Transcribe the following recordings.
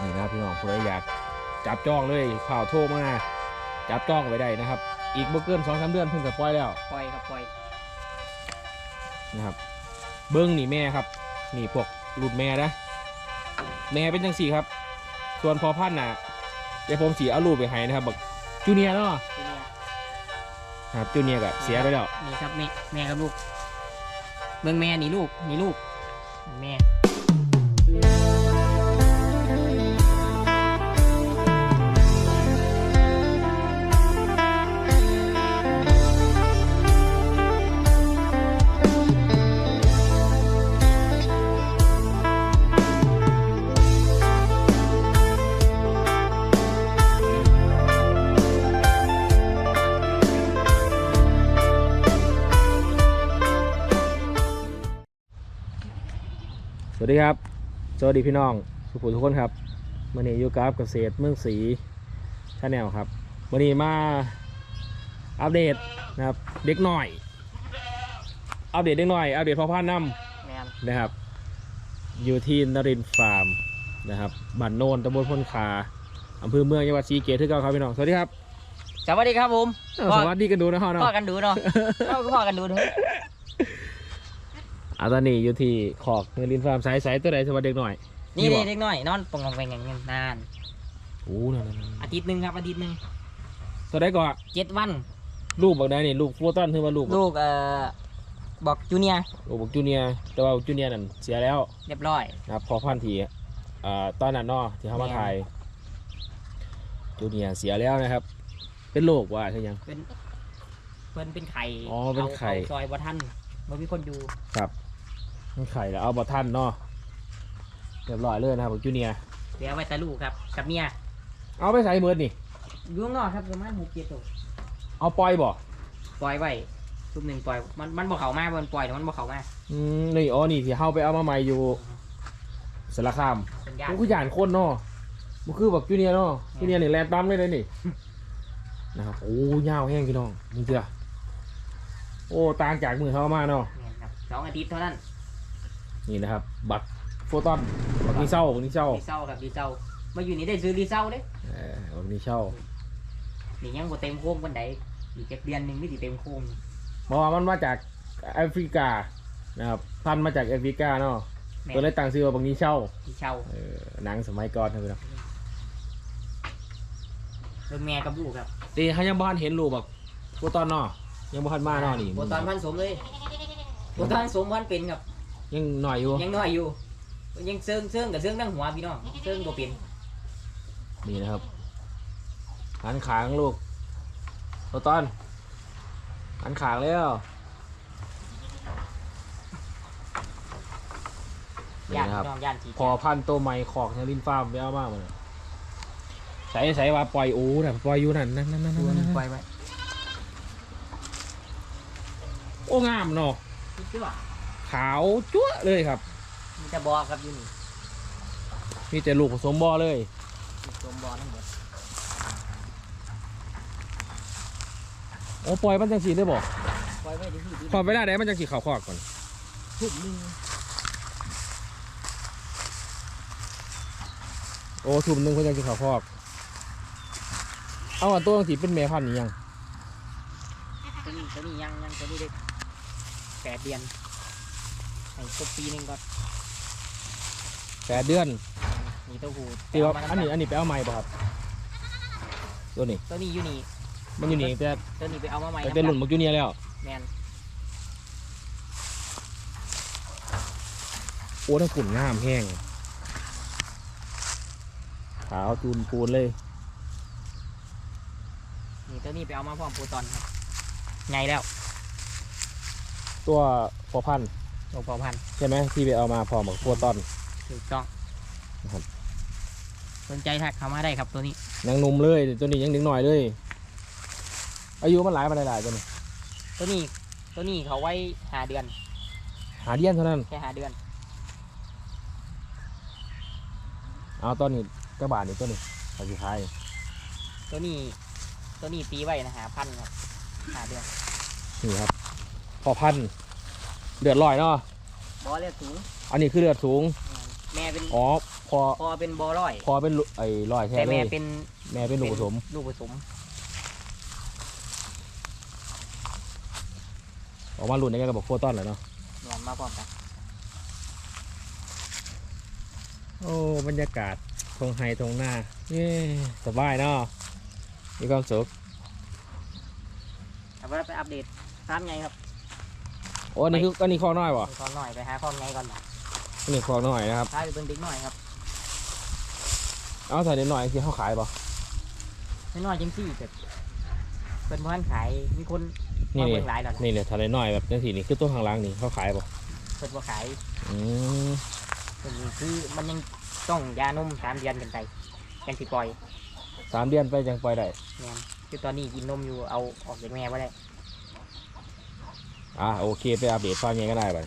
นี่นะครับพี่น้องผู้ใดอยากจับจ้องเลยข่าวโทรมาจับจ้องไว้ได้นะครับ อีกบ่เกินสองสามเดือนเพิ่งจะปล่อยแล้วปล่อยครับปล่อยนะครับ เบิ้งนี่แม่ครับ นี่พวกรุ่นแม่นะแม่เป็นจังสี่ครับ ส่วนพอพันธุ์น่ะเดี๋ยวผมสีเอารูปไปให้นะครับบอกจูเนียร์เนาะทีนี้ครับจูเนียร์ก็เสียไปแล้วนี่ครับแม่แม่กับลูก เบิ่งแม่นี่ลูกนี่ลูก แม่ วัสดีครับ สวัสดีพี่น้องสุภูทุกคนครับวันนี้อยู่กับเกษตรเมืองศรีชาแนลครับวันนี้มาอัปเดตนะครับเด็กหน่อย อัปเดตเด็กหน่อย อัปเดตพ่อพันธุ์น้แม่นำนะครับ อยู่ที่นรินทร์ฟาร์มนะครับบ้านโนนตำบลพนคาอำเภอเมืองจังหวัดศรีสะเกษที่เก่าครับพี่น้องสวัสดีครับสวัสดีครับผมเอ้าสวัสดีกันดูนะฮะเนาะพ่อกันดูเนาะเราก็พ่อกันดูเนาะ อาตอนนี้อยู่ที่ขอกนรินทร์ฟาร์มสายสายตัวไหนสวัสดีเด็กหน่อยนี่นี่บ่เด็กน้อยนอนปงลงไปอย่างนี้นานโอ้นั่นอาทิตย์หนึ่งครับอาทิตย์หนึ่งๆตัวไหนก่อนเจ็ดวันลูกบอกได้นี่ลูกฟัวต้นคือว่าลูกลูกเอ่อบอกจูเนียร์ลูกบอกจูเนียร์แต่ว่าจูเนียร์นั่นเสียแล้ว เรียบร้อยนะครับพอพันทีอ่าตอนนั้นเนาะที่เขามาถ่ายจูเนียร์เสียแล้วนะครับ เป็นโรคว่าใช่ยังเป็นเพิ่นเป็นไข่อ๋อเป็นไข่อาซอยบ่ทันบ่มีคนอยู่ครับ มันไข่แล้วเอาบอท่านเนาะเรียบร้อยเลยนะครับบอกจูเนียร์เหลือไว้แต่ลูกครับ กับเมียเอาไปใส่เมิดนี่ อยู่ข้างนอกครับประมาณหกเจ็ดตัวเอาปล่อยบ่ปล่อยไว้ทุกหนึ่งปล่อย มันมันบ่เข้ามามันปล่อยแต่มันบ่เข้ามาอืมนี่อ๋อนี่ที่เข้าไปเอามาใหม่อยู่สารคามเป็นญามัตินคือหยานคนเนาะมันคือแบบจูเนียร์เนาะจูเนียร์นี่แลนปั๊มเลยเลยนี่ นะครับโอ้ยาวแห้งพี่น้องมึงเจอโอ้ต่างจากมือเขามาเนาะเนี่ยครับสองอาทิตย์เท่านั้น นี่นะครับ บัตรโฟตอนบัตรนี้เช่าบัตรนี้เช่าดีเซลครับดีเซลมาอยู่นี่ได้ซื้อดีเซลเด้เออบัตรนี้เช่านี่ยังบ่เต็มโค้งวันใดอีกจักเดือนหนึงไม่สิเต็มโค้งเพราะว่ามันมาจากแอฟริกานะครับพันธุ์มาจากแอฟริกาเนาะแม่ตัวเลยต่างซื้อว่าบัตรนี้เช่าดีเซลเออหนังสมัยก่อนครับพี่น้องเบิ่งแม่กับลูกครับตีเขายังบ้านเห็นรูปแบบโฟตอนเนาะยังบ้านมาเนาะนี่บ่ตอนพันสมเลยบ่ตอนสมพันเป็นครับ ยังหน่อยอยู่ยังน้อยอยู่ ยังเซิงเซิงกับเซิงทั้งหัวพี่น้องเซิงบ่เป็นนี่นะครับหันขางลูกโฟตอนหันขางแล้วนี่ย่านนะครับพี่น้องย่านจีพอพันธุ์ตัวใหม่ขอกนารินฟาร์มไปเอามากเลยใส่ใส่ว่าปล่อยโอ้น่ะปล่อยอยู่นั่นนั่นนั่นนั่นตัวนั่นนึงนั่นปล่อยไว้โอ้งามเนาะ คิดว่า ขาวจั๊วะเลยครับ มีแต่บ่อครับอยู่นี่มีแต่ลูกผสมบ่อเลยมีสมบ่อทั้งหมดโอ้ปล่อยมันจังสีได้บ่ปล่อยไว้ที่ที่พอไปได้ได้มันจังสีขาวขอกก่อน ทุ่มหนึงโอ้ทุ่มหนึงเพิ่นจังสีขาวขอก เอาอันตัวจังสีเป็นแม่พันธุ์นี่ยัง ตัวนี้ตัวนี้ยังยังตัวนี้ได้แปดเดือน ให้ครบปีหนึงก่อนแปดเดือนนี่เต้าหู้ตีว่าแต่เามาอันนี้อันนี้ไปเอาใหม่ป่ะครับตัวนี้ตัวนี้อยู่นี่มันอยู่นี่แต่ตัวนี้ไปเอามาใหม่แต่เป็นหลุนมักจูเนียร์แล้วแมนโอ้ทั้งฝุ่นงามแห้งขาวจูนปูนเลยนี่ตัวนี้ไปเอามาพร้อมโปรตอนครับไงแล้ว ตัวพอพันธุ์ โลพอพันใช่ไหมที่ไปเอามาพร้อมกับตัวต้น ถูกต้องนะครับ สนใจทักเข้ามาได้ครับตัวนี้ยังหนุ่มเลยตัวนี้ยังเด็กหน่อยเลย อายุมันหลายมาหลายๆตัวนี้ตัวนี้ตัวนี้เขาไว้หาเดือนหาเดียนเท่านั้น แค่หาเดือนเอาต้นนี้กระบาดนี่ต้นนี้เอาสุดท้ายตัวนี้ตัวนี้ตีไว้นะหาพันครับหาเดือนนี่ครับพอพันธุ์ เลือดลอยเนาะบอเลือดสูง อันนี้คือเลือดสูง แม่เป็นอ๋อพพอพอเป็นบอร้อย พอเป็นลูกไอ้ลอยแท้แต่เลแม่ยเป็นแม่เป็นลูกผสม ลูกผสมออกมารุ่นนี้ก็บอกโคตรอนแหละเนาะนวลมาพร้อมกันโอ้บรรยากาศทงไฮทงหน้าเย้สบายเนาะมีความสุข แต่ว่าไปอัปเดตตามไงครับ โอ้อันนี่คืออันนี้คอน้อยวะไปก่อนหน่อยไปหาข้อมไงก่อนนะอันนี้คอน้อยนะครับพาไปเบิ่งเด็กหน่อยครับเอาใส่นิดหน่อยที่เขาขายป่ะไม่น้อยจังสี่แต่เป็นบ้านขายมีคนนี่มานี่เบิ่งหลายแล้วนะนี่เลยทะเลน้อยแบบนี้สีนี่คือตัวข้างหล่างนี่เขาขายป่ะเพิ่นว่าขายอืมเพิ่นคือมันยังต้องยานมสามเดือนกันไปยังสิปล่อยสามเดือนไปยังปล่อยได้แม่นคือตอนนี้กินนมอยู่เอาออกจากแม่ไ่ได้ อะโอเคไปอัปเดตฟังยังก็ได้ไป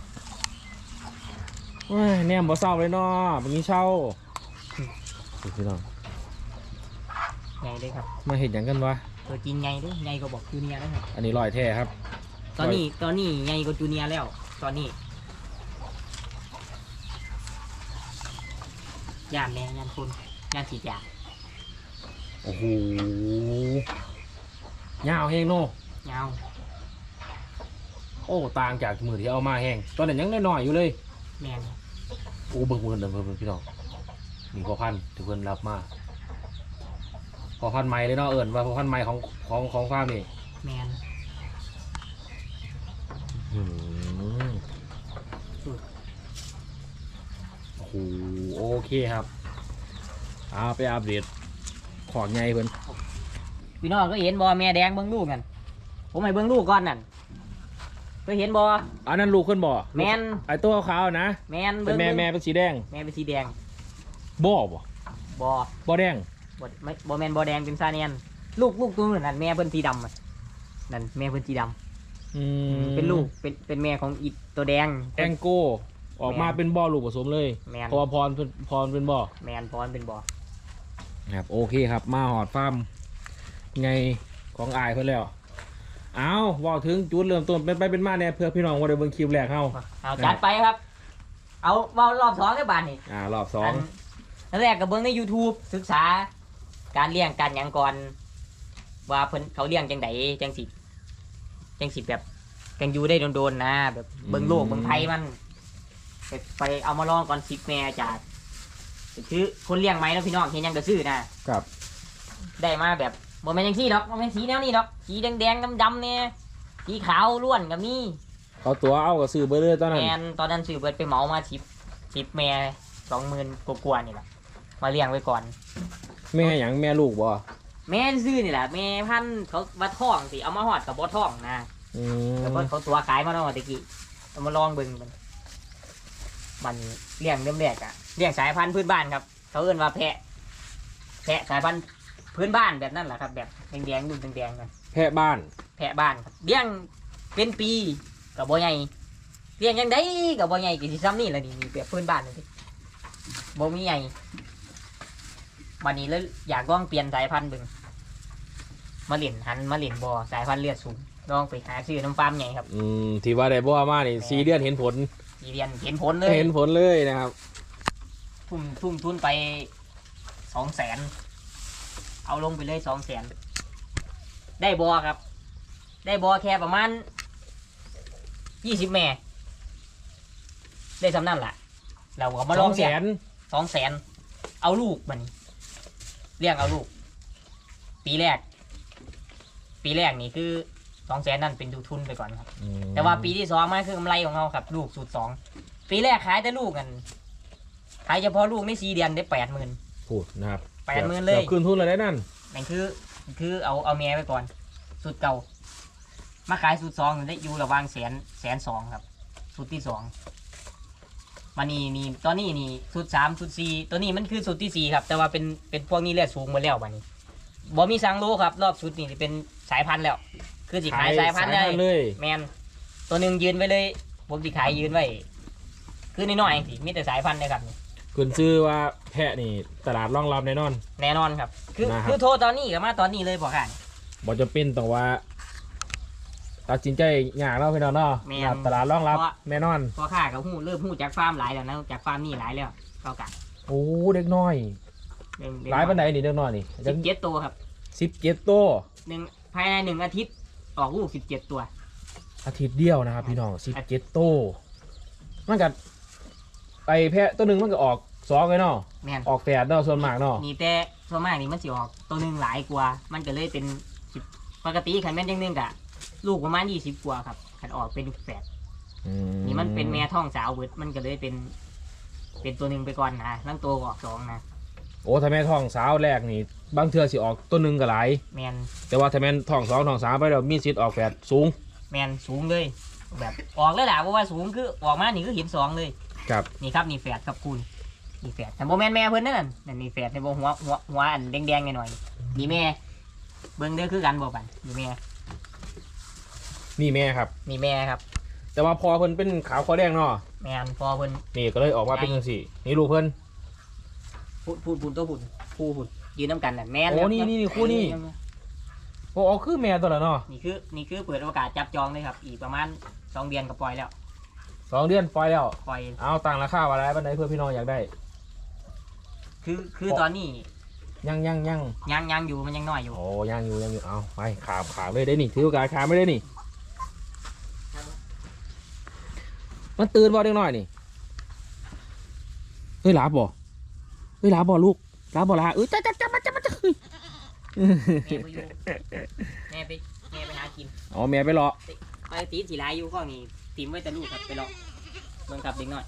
เฮ้ยแนมบ่เศร้าเลยเนาะเมื่อกี้เช่าดูพี่น้องไงเด้ครับมาเห็นอย่างกันวะตัวจริงไงเด้ไงก็บอกจูเนียร์แล้วครับอันนี้ลอยแท้ครับ ตอนนี้ตอนนี้ไงก็จูเนียร์แล้ว ตอนนี้ย่านแม่ย่านคนย่านฉีดยาโอ้โหยาวแห้งโน่เงา โอ้ต่างจากมือที่เอามาแห้งตอนนั้นยังน้อยๆอยู่เลยแม่นโอ้เบิ่งเบิ่งเดิมเบิ่งพี่น้องมีพอพันธุ์ที่เพิ่นรับมาพอพันธุ์ใหม่เลยเนาะเอิญว่าพอพันธุ์ใหม่ของของของฟาร์มนี่แม่นอืมโอ้โหโอเคครับเอาไปอัปเดตของไงเพิ่นพี่น้องก็เห็นบอแม่แดงเบิ้งลูกกันผมให้เบิ้งลูกก่อนนั่น เคยเห็นบออันนั้นลูกเพิ่นบ่แมนไอตัวขาวๆนะแมนเป็เบิ้นงแม่แม่เบิ่งเป็นสีแดงแม่เป็นสีแดงบ่บ่บอบ่แดงบอไม่บอแมนบอแดงเป็นซาเนียนลูกลูกตัวนั้นนะแม่เพิ่นสีดำอะนั่นแม่เพิ่นสีดำอืมเป็นลูกเป็นเป็นแม่ของอีตัวแดง แองโก้ออกมาเป็นบ่อลูกผสมเลยแมนพอพรเป็นพรเป็นบ่อ แมนพรเป็นบอครับโอเคครับมาหอดฟาร์มไงของอายเพิ่นแล้ว เอาบอกถึงจุดเริ่มต้นเป็นไปเป็นมาเนี่ยเพื่อพี่น้องว่าได้เบิ่งคลิปแรกเฮาเอาจัดไปครับ เอาเว่ารอบสองได้บานนี่อ่ารอบสองอันแรกกับเบิ้งใน YouTube ศึกษา การเลี้ยงการหยังก่อน ว่าเพิ่นเขาเลี้ยงจังไดจังสิจังสิแบบจังอยู่ได้โดนๆนะ แบบเบิ้งโลกเบิ้งไทยมันไปไปเอามาลองก่อนสิบแม่จากคือคนเลี้ยงไหมนะพี่น้องเห็นหยังก็ซื้อนะครับ ได้มาแบบ บ่แม่นจังซี่ดอกบ่แม่นสีแนวนี้ดอก สีแดงๆดำๆเนี่ยสีขาวล้วนก็มีเอาตัวเอากับซื้อเบอร์เลยตอนนั้นแมนตอนนั้นซื้อเบิดไปเหมามาสิบสิบแม่สองหมื่นกว่าๆนี่แหละมาเลี้ยงไว้ก่อน แม่หยังแม่ลูกบ่แม่ซื้อนี่แหละแม่พันธุ์เขาว่าท่องสิเอามาหอดกับบ่ท่องนะอืแต่มว่าเขาตัวขายมาแล้วตะกี้เอามาลองเบิ่งมันมันเลี้ยงเริ่มแรกอะเลี้ยงสายพันธุ์พื้นบ้านครับ เขาเอิ้นว่าแพะ แพะสายพันธุ์ พื้นบ้านแบบนั้นแหละครับ แบบแดงๆดุนแดงๆกันแพะบ้าน แพะบ้านครับเลี้ยงเป็นปีกับบ่ใหญ่เลี้ยงยังไงกับบ่ใหญ่กี่สิซ้ำนี่แหละนี่นี่แบบพื้นบ้านนี่บ่มีใหญ่วันนี้แล้วอยากลองเปลี่ยนสายพันธุ์เบิ่งมาเล่นหันมาเล่นบ่อสายพันธุ์เลือดสูงลองไปหาซื้อน้ำฟาร์มใหญ่ครับ อืมที่ว่าได้บ่มานี่สีเดือนเห็นผลอีเรียนเห็นผลเลยเห็นผลเลยนะครับ ทุ่มทุ่มทุนไปสองแสน เอาลงไปเลยสองแสนได้บอครับ ได้บอแค่ประมาณยี่สิบแม่ได้สำนั่นแหละเราก็มาลองแสเสียนสองแสนเอาลูกมันเลี้ยงเอาลูก ปีแรก ปีแรกนี่คือสองแสนนั่นเป็นดูทุนไปก่อนครับอืมแต่ว่าปีที่สองมันคือกำไรของเราครับ ลูกสูตรสองปีแรกขายแต่ลูกกันขายเฉพาะลูกในสี่เดือนได้แปดหมื่นพูดนะครับ แปดหมื่นเลยกือบคืนทุนเลยได้นั่นนั่นคือคือเอาเอาเมียไปก่อนสูตรเก่า มาขายสูตรสองได้อยู่ระหว่างแสนแสนสองครับสูตรที่สองมานี่นี่ตอนนี้นี่สูตรสามสูตรสี่ตัวนี้มันคือสูตรที่สี่ครับ แต่ว่าเป็นเป็นพวกนี้เลือดสูงหมดแล้ววันนี้บ่มีสังโลครับ รอบสูตรนี่เป็นสายพันธุ์แล้ว คือสิขายสายพันธุ์ได้เลย แมนตัวหนึ่งยืนไว้เลยผมสิขายยืนไว้คือน้อยๆเองสิมีแต่สายพันธุ์นะครับนี่ คุณชื่อว่าแพะนี่ตลาดรองรับแน่นอน แน่นอนครับ คือนะครับ คือโทรตอนนี้ก็มาตอนนี้เลยบอกค่ะบ่จะเป็นต้องว่าตัดสินใจยากแล้วพี่น้องเนาะแม่นครับตลาดรองรับเพราะแน่นอน พอค่ากับหูเริ่มหูจากฟาร์มหลายแล้วนะจากฟาร์มนี่หลายแล้วก็กะโอ้เด็กน้อย หลายปันไดนี่เด็กน้อยนี่สิบเจ็ดตัวครับสิบเจ็ดตัวหนึ่งภายในหนึ่งอาทิตย์ออกลูกสิบเจ็ดตัว อาทิตย์เดียวนะครับพี่น้องสิบเจ็ดตัวมันกั ไอแพะตัวหนึ่งมันก็ออกสองเลยเนาะแม่นออกแฝดเนาะส่วนมากเนาะนี่แต่ส่วนมากนี่มันสิออกตัวหนึ่งหลายกว่า มันก็เลยเป็นสิบปกติขันแม่นยังหนึงกะ ลูกประมาณยี่สิบกว่าครับขันออกเป็นแฝดอืนี่มันเป็นแม่ท้องสาวเบิดมันก็เลยเป็น เป็นตัวหนึ่งไปก่อนนะนั่งตัวก็ออกสองนะโอ้ถ้าแม่ท้องสาวแรกนี่บางเทื่อสิออกตัวหนึ่งก็หลาย แมนแต่ว่าถ้าแม่นท้องสองท้องสามไปแล้วมีสิทธิ์ออกแฝดสูง แมนสูงเลย แบบออกเลยแหละเพราะว่าสูงคือออกมานี่คือเห็นสองเลย ครับ นี่ครับนี่แฝดครับคุณนี่แฝดแต่โมแมนแม่เพิ่นนั่นนะนั่นนี่แฝดในโบหัวหัวหัวอันแดงๆหน่อยๆนี่แม่ เบิ่งเด้อคือกันบอกกันนี่แม่นี่แม่ครับ นี่แม่ครับ แต่ว่าพอเพิ่นเป็นขาวคอแดงเนาะแม่นพอเพิ่นนี่ก็เลยออกมาเป็นจังสี่นี่ลูกเพิ่นพูดพูดพูดตัวพูดพูดพูดยืนน้ำกันน่ะแม่โอ้นี่นี่นี่คู่นี่โอ้อ๋อคือแม่ตัวละเนาะนี่คือนี่คือเปิดโอกาสจับจองเลยครับ อีกประมาณสองเดือนก็ปล่อยแล้ว สองเดือนปล่อยแล้ว ปล่อย เอาตังราคาอะไรบ้านไหนเพื่อพี่น้องอยากได้ คือคือตอนนี้ยังยังยังยังยังอยู่มันยังน้อยอยู่ โอ้ยังอยู่ยังอยู่เอาไปขามขามเลยได้นี่ถือโอกาสขามไม่ได้นี่ มันตื่นบ่เด็กน้อยนี่เฮ้ยหลาบบ่เฮ้ยหลาบบ่ลูกหลาบบ่หลาเอ้ยจับจับจับมาจับมาจับเฮ้ยแม่ไปอยู่แม่ไปแม่ไปหากินเอาแม่ไปรอไปตีสีลายอยู่ข้อนี้ ตีมไว้แต่ลูกครับไปรอเบิ่งครับเด็กน้อย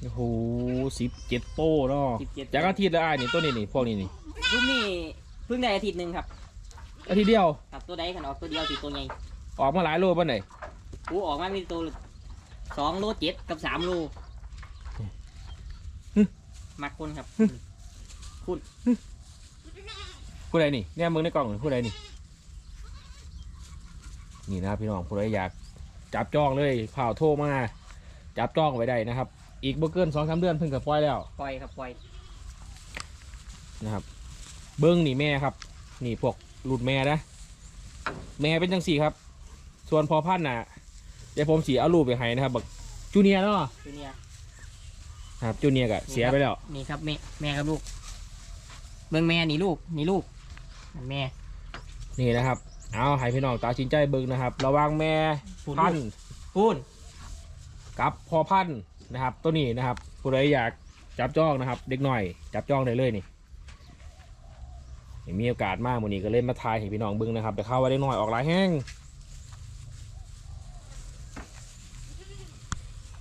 โอ้โหสิบเจ็ดโตเนาะ17 จากอาทิตย์ละอ้ายนี่ตัวนี้นี่พวกนี้นี่รุ่นนี้เพิ่งได้อาทิตย์หนึ่งครับอาทิตย์เดียวครับตัวใดขันออกตัวเดียวสิตัวใหญ่ออกมาหลายโลป่ะไหนกูออกมามีตัวสองโลเจ็ดกับสามโลมักคนครับ ผู้ใดนี่เนี่ยมึงในกล่องนี่ผู้ใดนี่นี่นะครับพี่น้องผู้ใดอยาก จับจ้องเลยเผาโทรมาจับจ้องไว้ได้นะครับ อีกบ่เกินสองสามเดือนเพิ่งกับปล่อยแล้วปล่อยครับปล่อยนะครับ เบิ้งนี่แม่ครับ นี่พวกหลุดแม่นะแม่เป็นจังสี่ครับ ส่วนพอพันธุ์น่ะเดี๋ยวผมสีเอารูปไปให้นะครับบักจูเนียร์เนาะตัวเนี้ยครับจูเนียร์ก็เสียไปแล้วนี่ครับแม่แม่กับลูกเบิ่งแม่นี่ลูกนี่ลูกนั่นแม่ นี่นะครับ เอาให้พี่น้องตัดสินใจเบิ้งนะครับ ระหว่างแม่ พูดพันธุ์พูนกับพอพันธุ์นะครับ ตัวนี้นะครับผู้ใดอยากจับจ้องนะครับ เด็กหน่อย จับจ้องได้เลยนี่นี่มีโอกาสมากวันนี้ก็เล่นมาทายให้พี่น้องเบิ้งนะครับแต่เข้าว่าเด็กหน่อยออกหลายแห้ง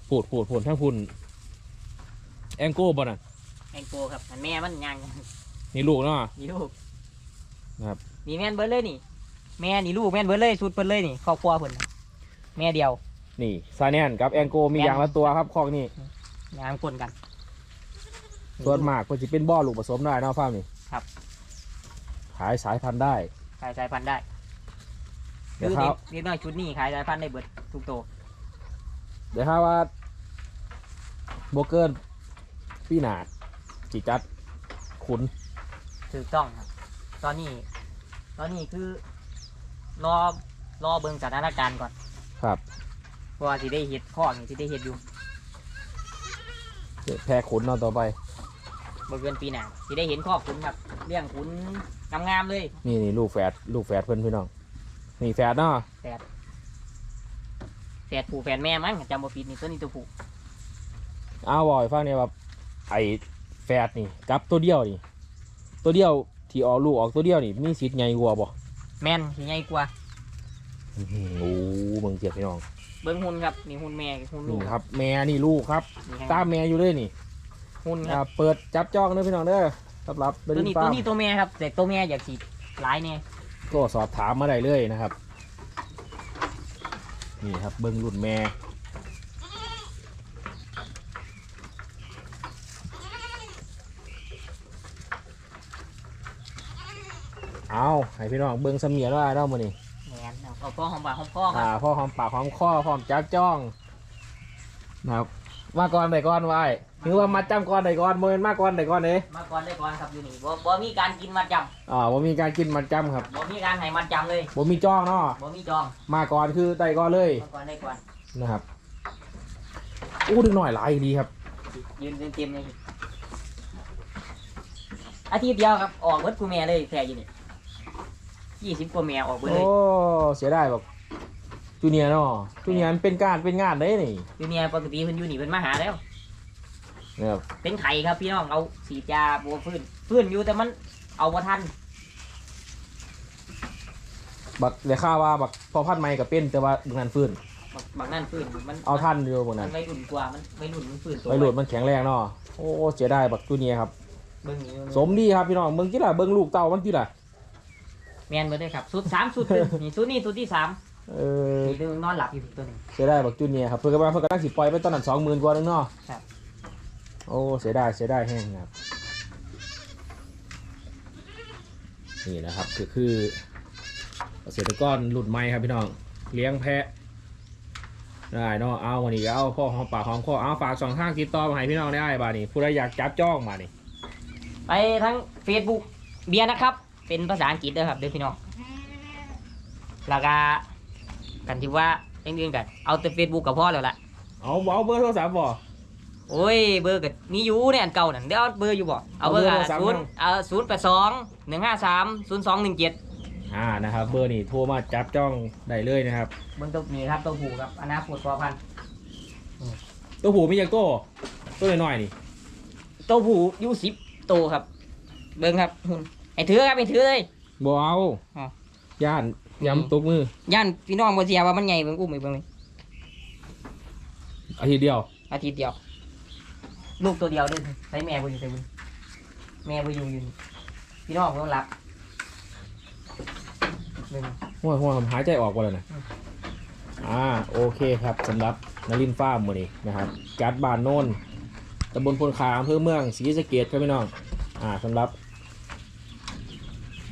ปูดปูดปูดทั้งพุ่นแองโก้บ่น่ะแองโกครับนั่นแม่มันยังนี่ลูกเนาะนี่ลูกครับนี่แม่นเบิดเลยนี่ แม่นี่ลูกแม่นเบิดเลยสุดเบิดเลยนี่ครอบครัวเพิ่น แม่เดียว นี่ซาแนนกับแองโกมีอย่างละตัวครับคอกนี่งานคนกันส่วนมากก็จะเป็นบ่อลูกผสมได้เนาะฟาร์มนี่ครับ ขายสายพันธุ์ได้ ขายสายพันธุ์ได้เดี๋ยวคือเขาเด็กเด็กน้อยชุดนี้ขายสายพันธุ์ได้เบิดทุกตัวเดี๋ยวถ้าว่าโบเกินพี่หนาจิจัดขุนถูกต้องครับ ตอนนี้ ตอนนี้คือ รอรอเบิ่งสถานการณ์ก่อน ครับเพราะว่าสิได้เฮ็ดข้อนี่สิได้เฮ็ดอยู่แพ้ขุนเนอนต่อไป บ่เกินปีหน้าสิได้เห็นข้อขุนครับเลี้ยงขุนงามๆเลย นี่นี่ลูกแฝดลูกแฝดเพื่อนพี่น้องนี่แฝดเนาะแฝดผู้แฝดแม่มั้งจำบ่ผิดนี่ตัวนี้ตัวผู้อ้าวบอยฟังเนี่ยว่าไอแฝดนี่กับตัวเดียวนี่ ตัวเดียวที่ออกลูกออกตัวเดียวนี่มีสิทธิ์ใหญ่กว่าบ่แม่นสิใหญ่กว่าอื้อหือ โอ้เบิ่งเจ็บพี่น้องเบิ่งหุ่นครับนี่หุ่นแม่กับหุ่นลูนี่กครับ แม่นี่ลูกครับนี่ตามแม่อยู่เลยนี่หุ่นคอ่ารับเปิดจับจ้องเด้อพี่น้องเด้อสำหรับเบตัวลินี้ฟาตัวร์มนี้ตัวแม่ครับ แต่ตัวแม่อยากสิหลายเนี่ยก็สอบถามมาได้เลยนะครับ นี่ครับเบิ้งรุ่นแม่ เอาให้พี่น้องเบิ้งสำเนียงได้แล้วมื้อนี้ แม่นครับเอาพ่อหอมปากหอมคอคอ่ารับพ่อหอมปากหอมคอพร้อมจับจ้องนะครับมาก่อนใดก่อนไว้ถือว่ามาจำก่อนใดก่อนโมเมนมาก่อนใดก่อนเด้มาก่อนได้ก่อนครับอยู่นี่บ่บ่มีการกินมัดจอ่าว่ามีการกินมันจำครับำบ่มีการให้มัดจำเลยบ่มีจ้องเนาะบ่มีจองมาก่อนคือใดก่อนเลยมาก่อนได้ก่อนนะครับอู้ดึงหน่อยหลายดีครับยืนเต็มๆเลยอาทิตย์เดียวครับออกเบิดกูแม่เลยแพรอยู่นี่ ยี่สิบกว่าแม่ออกเบิดเลยโอ้เสียดายบอกจูเนียร์เนาะจูเนียร์มันเป็นการเป็นงานได้นี่อยู่เนี่ยปกติเพิ่นอยู่นี่เพิ่นมาหาแล้ว นะครับเป็นไข่ครับพี่น้องเอาสีดยาบัวฟื้นฟื้นอยู่แต่มันเอาบ่ทันบักเดี๋ยวข้าว่าบักพอพัดไม้กับเป็นแต่ว่าดึงนันฟื้น บางบางนั่นฟื้นมันเอาท่านอยู่บนมันั้นนไม่รุ่นกว่ามันไม่รุ่นมันฟื้นตัวไม่หลุดมันแข็งแรงเนาะโอ้เสียดายบักจูเนียร์ครับ เบิ่งนี่สมดีครับพี่น้องเบิ่งกี่ล่ะเบิ่งลูกเต่ามันกี่ล่ะ แมนเบิ่งได้ครับสุดสามสุดหนึ่งนี่สุดนี่สุดที่สามเออนี่เรื่องนอนหลับอยู่ตัวหนึง เสียดายบักจูเนียร์ครับเพื่อนก็ว่าเพื่อนก็ตั้งสิปล่อยไปตอนนั้นสองหมื่นกว่านึงเนาะครับ โอ้เสียดายเสียดายแห้งครับนี่นะครับคือคือเกษตรกรรุ่นใหม่ครับพี่น้องเลี้ยงแพะได้เนาะเอาวันนี้ก็เอาพ่อหอมปากหอมคอเอาฝากสองทางติดต่อมาให้พี่น้องได้บ้านี่ผู้ใดอยากจับจ้องมานี่ ไปทั้ง Facebook เบียร์นะครับ เป็นภาษาอังกฤษเด้อครับเด้อพี่น้องแล้วก็กันที่ว่าเรื่องๆกันเอาแต่ Facebook กับพ่อแล้วล่ะเอาเอาเบอร์โทรศัพท์บ่โอ้ยเบอร์ก็มีอยู่เนี่ยอันเก่านั่นเดี๋ยวเอาเบอร์อยู่บ่เอาเบอร์เอาเบอร์โทรศัพท์ศูนย์นั่งเอาศูนย์แปดสองหนึ่งห้าสามศูนย์สองหนึ่งเจ็ดอ่านะครับเบอร์นี่โทรมาจับจ้องได้เลยนะครับเบอร์ตัวนี้ครับตัวผูครับอนาคตพอพันธุ์ตัวผูมีอย่างโต้ตัวน้อยๆนี่ตัวผูอยูสิบตัวครับ เบิ้งครับหุ่น ไอ้ถือครับไอ้ถือเลย บ่เอาอ๋อย่านย้ำตกมือ ย่านพี่น้องบ่เสียว่ามันใหญ่เบิ่งอุ้มไปเบิ่งเลยอาทิตย์เดียว อาทิตย์เดียว ลูกตัวเดียวเด้อใช้แม่บ่อยู่ใส่บุญแม่บ่อยู่อยู่นี่พี่น้องบ่ต้องรับเบิ่ง หัวหัวผมหายใจออกว่าแล้วนะอืมอ่า โอเคครับสำหรับนลินฟ้าร์มมือนี้นะครับจัดบ้านโน่นตำบลพลขาอำเภอเมืองศรีสะเกดครับพี่น้อง อ่าสำหรับ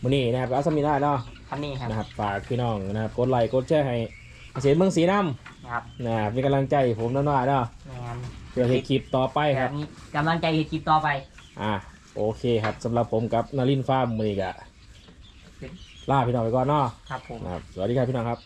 มือนี้นะครับเอาสมิได้เนาะคันนี้ครับนะครับฝากพี่น้องนะครับกดไลค์กดแชร์ให้เกษตรเมืองศรีน้นะครับำนะครับเป็นกำลังใจให้ผมน้อยๆเนาะแม่นเพื่อให้คลิปต่อไปครับมีกำลังใจให้คลิปต่อไป อ่าโอเคครับสำหรับผมกับนลินฟ้าร์มมือนี้กะลาพี่น้องไปก่อนเนาะครับผม นะครับสวัสดีครับพี่น้องครับ